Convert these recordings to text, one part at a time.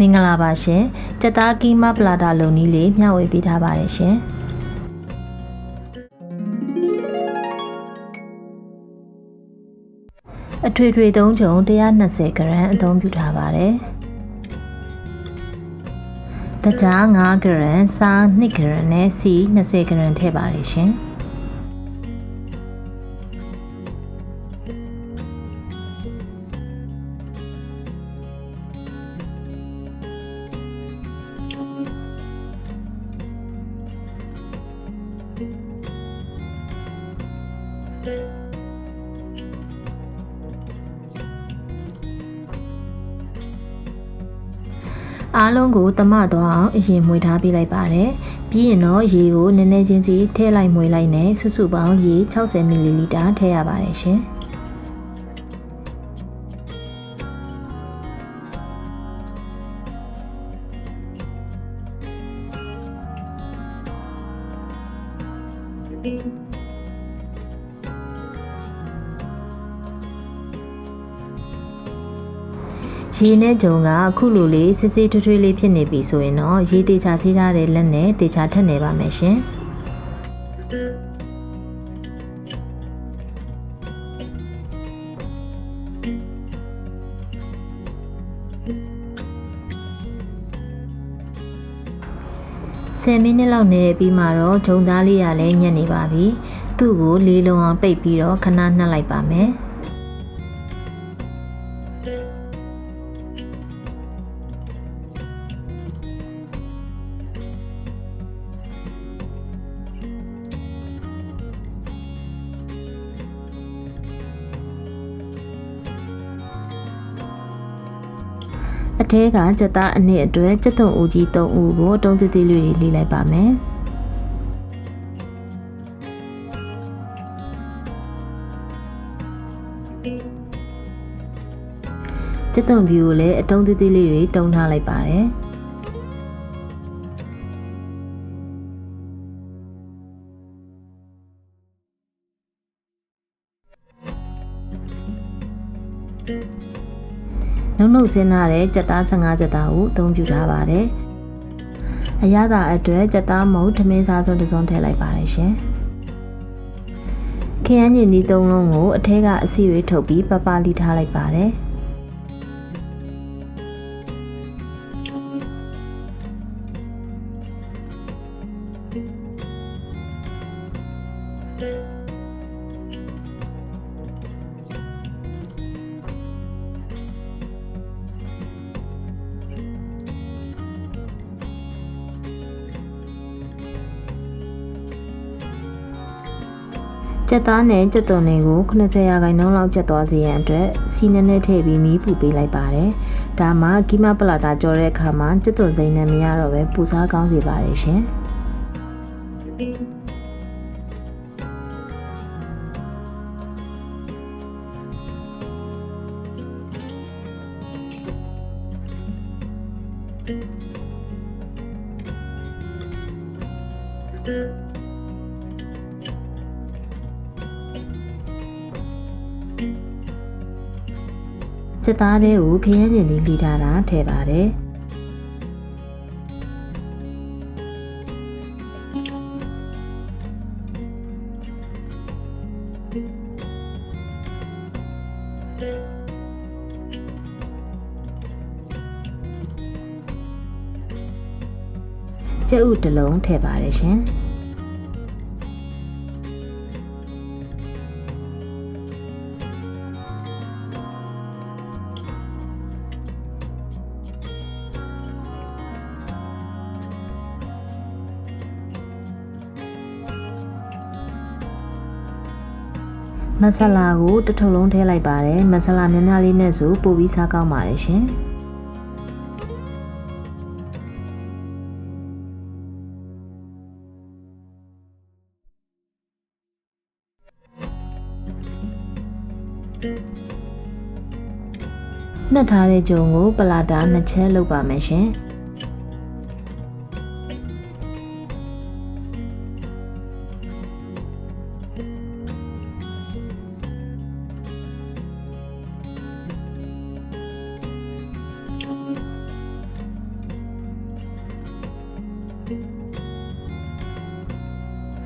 မင်္ဂလာပါရှင်ကြက်သားကီမပလာတာလုံနီးလေးမျှဝေပေးထားပါတယ်ရှင်အထွေထွေသုံးချုံ120ဂရမ်အသုံးပြုထားပါတယ်တကြား9ဂရမ်စား2ဂရမ်နဲ့စီ20ဂရမ်ထည့်ပါတယ်ရှင် အားလုံးကိုတမသွားအောင်အရင်မွေထားပေးလိုက်ပါတယ်။ပြီးရင်တော့ရေကိုနည်းနည်းချင်းစီထည့်လိုက်မွေလိုက်နဲ့စုစုပေါင်းရေ60မီလီလီတာထည့်ရပါတယ်ရှင်။ ရေနဲ့ဂျုံကအခုလိုလေးစစ်စစ်ထွေးထွေးလေးဖြစ်နေပြီဆိုရင်တော့ရေတေချာစီးထားတဲ့လက်နဲ့တေချာထက်နေပါမယ်ရှင်10မိနစ်လောက်နေပြီးမှတော့ဂျုံသားလေးရလည်းညက်နေပါပြီသူ့ကိုလေးလုံးအောင်ပိတ်ပြီးတော့ခဏနှက်လိုက်ပါမယ် အထဲကစက်သားအနည်းအတွက်စက်သွန်ဦးကြီး3ဦးကိုတုံးသေးသေးလေးတွေလေးလိုက်ပါမယ်စက်သွန်ဖြူကိုလည်းအတုံးသေးသေးလေးတွေတုံးထားလိုက်ပါတယ် နှုတ်နှုတ်ဆင်းထားတဲ့စက်သား15စက်သားကိုအသုံးပြုထားပါတယ်အရသာအတွက်စက်သားမုတ်ထမင်းစားစုံတစ်စုံထည့်လိုက်ပါတယ်ရှင်ခရမ်းညင်ဒီသုံးလုံးကိုအထက်ကအစီတွေထုတ်ပြီးပပလီထားလိုက်ပါတယ် ကြက်သားနဲ့ကြက်သွန်တွေကို90ရာခိုင်နှုန်းလောက်ကျက်သွားစေရန်အတွက်စီနည်းနည်းထည့်ပြီးမီးပူပေးလိုက်ပါတယ်။ဒါမှကီမပလာတာကြော်တဲ့အခါမှာကြက်သွန်စိမ်းနဲ့မရတော့ပဲပူစားကောင်းစေပါတယ်ရှင်။ ကြက်သားတွေကိုခရမ်းကျင်လေးလှီထားတာထည့်ပါတယ်။ကျက်ဥတစ်လုံးထည့်ပါတယ်ရှင် မဆလာကိုတစ်ထုပ်လုံးထည့်လိုက်ပါတယ်မဆလာများများလေးနဲ့ဆိုပို့ပြီးစားကောင်းပါတယ်ရှင်နှက်ထားတဲ့ဂျုံကိုပလာတာနှစ်ချက်လုပ်ပါမယ်ရှင်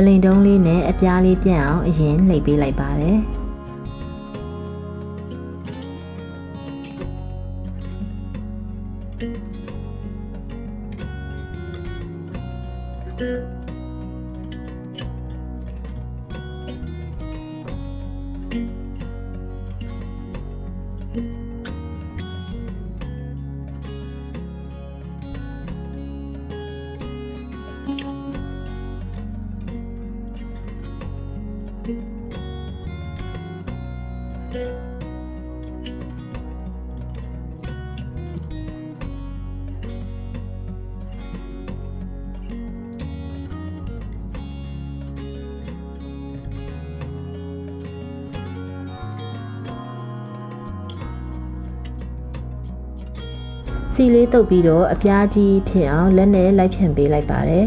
ဒလိန်တုံးလေးနဲ့အပြားလေးပြန့်အောင်အရင်လှိပ်ပေးလိုက်ပါတယ် စီလေးတုပ်ပြီးတော့အပြားကြီးဖြစ်အောင်လက်နဲ့လိုက်ဖြန့်ပေးလိုက်ပါတယ်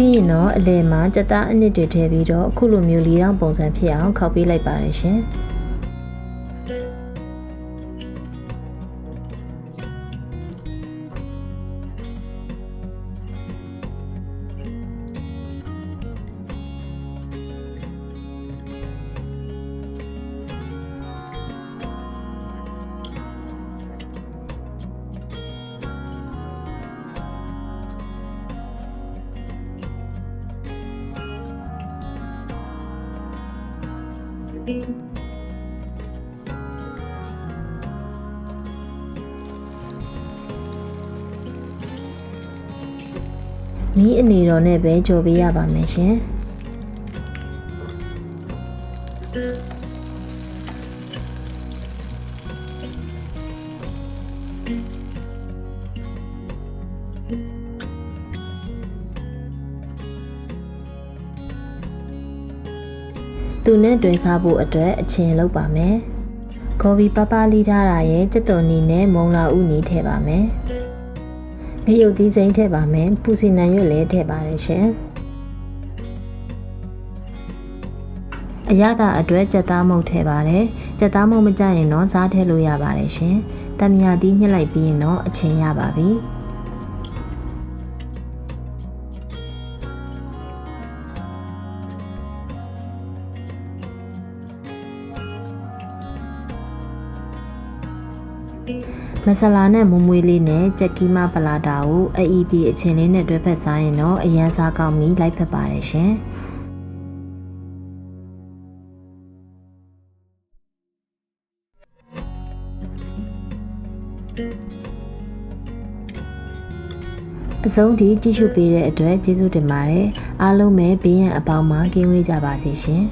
ပြီးရင်တော့အလယ်မှာကြက်သားအနစ်တွေထည့်ပြီးတော့အခုလိုမျိုးလေးတောင်ပုံစံဖြစ်အောင်ခောက်ပေးလိုက်ပါတယ်ရှင် မီးအနေတော်နဲ့ပဲကြော်ပေးရပါမယ်ရှင် သူနဲ့တွင်စားဖို့အတွက်အချင်းလုပ်ပါမယ်။ကော်ဖီပပလေးထားတာရဲ့စက်တော်နီနဲ့မုံလာဥနီထည့်ပါမယ်။ငရုတ်သီးစိမ်းထည့်ပါမယ်။ပူစီနံရွက်လည်းထည့်ပါတယ်ရှင်။အရသာအတွက်ကြက်သားမုတ်ထည့်ပါတယ်။ကြက်သားမုတ်မကြရင်တော့စားထည့်လို့ရပါတယ်ရှင်။တမယာသီးညှက်လိုက်ပြီးရင်တော့အချင်းရပါပြီ။ မဆလာနဲ့မွမွေးလေးနဲ့ကြက်ကီမပလာတာကိုအအီပီအချင်းလေးနဲ့တွဲဖက်စားရင်တော့အရန်စားကောင်းပြီးလိုက်ဖက်ပါတယ်ရှင်အဆုံးထိကြည့်ရှုပေးတဲ့အတွက်ကျေးဇူးတင်ပါတယ်အားလုံးပဲဘေးရန်အပေါင်းမှာကင်းဝေးကြပါစေရှင်